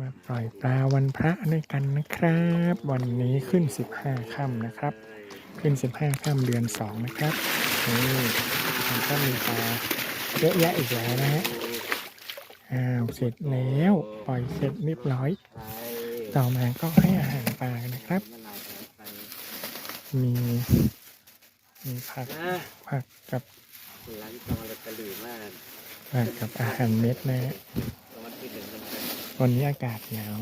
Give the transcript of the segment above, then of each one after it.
มาปล่อยปลาวันพระด้วยกันนะครับ วันนี้ขึ้น 15ค่ำนะครับ ขึ้น 15ค่ำเดือน 2 นะครับนี่มันก็มีปลาเยอะแยะอีกแล้วนะฮะอ้าวเสร็จแล้วปล่อยเสร็จเรียบร้อย ต่อมาก็ให้อาหารปลานะครับ มีมีผักอะผักกับร้านตองเลยตะลือมากผักกับอาหารเม็ดนะฮะ วันนี้อากาศหนาว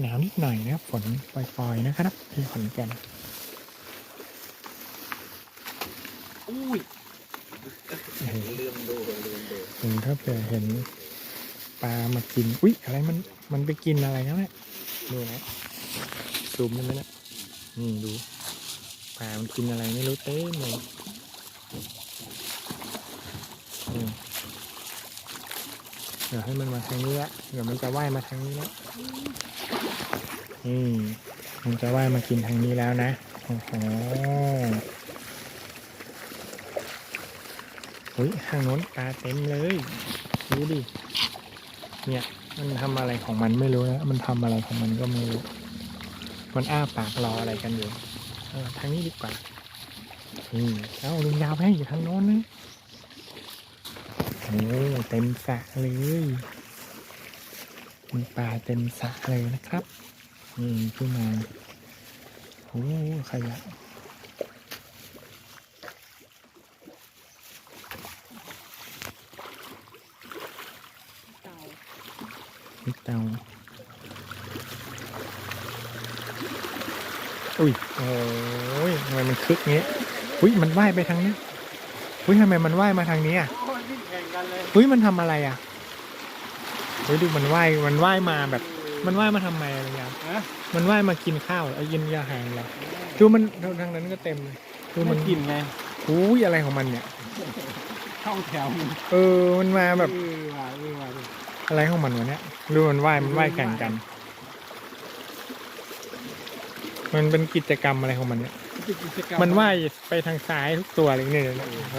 หนาวนิดหน่อยนะครับฝนปล่อยๆนะครับ ที่ขอนแก่นอุ้ยลืมดูลืมดูถึงถ้าเผื่อเห็นปลามากิน อุ๊ยอะไรมันมันไปกินอะไรนะเนี่ยดูนะซูมได้ไหมเนะนี่ดูปลามันกินอะไรไม่รู้เต้มเลยอืมเดี๋ยวให้มันมาทางนี้ละเดี๋ยวมันจะว่ายมาทางนี้แล้วนี่มันจะว่ายมากินทางนี้แล้วนะโอ้โหอุ้ยทางโน้นปลาเต็มเลยดูดิเนี่ยมันทำอะไรของมันไม่รู้นะมันทำอะไรของมันก็ไม่รู้ มันอ้าปากรออะไรกันอยู่เออทางนี้ดีกว่านี่เอ้าลุงยาวไปอยู่ทางโน้นนะโอ้ เต็มสระเลยมีปลาเต็มสระเลยนะครับนี่ขึ้นมาโอ้ขยะมีเตาอุ้ย โอ้ยทำไมมันคึกเงี้ย อุ้ย มันว่ายไปทางนี้ อุ้ยทำไมมันว่ายมาทางนี้อะ เลยอุ้ยมันทำอะไรอะเฮ้ยดูมันว่ายมันว่ายมาแบบ มันว่ายมาทำไมอะไรเงี้ยฮะมันว่ายมากินข้าวไอ้ยินยาหางเหรอดูมันดูทางนั้นก็เต็มเลยดูคือมัมันนกินไงอุ้ยอะไรของมันเนี่ยเข้าแถวมันเออมันมาแบบเออว่ะเออว่ะอะไรของมันวะเนี่ยดูมันว่ายมันว่ายแข่งกัน มันเป็นกิจกรรมอะไรของมันเนี่ยกิจกรรมันว่ายไปทางซ้ายทุกตัวเลยเนี่ยโอ้โห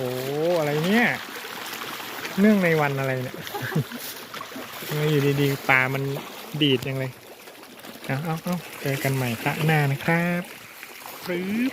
อะไรเนี่ย เนื่องในวันอะไรเนี่ยไมอยู่ดีๆปลามันดีดยังเลย เอาเอาเอาเจอกันใหม่พระหน้านะครับปรึ๊บ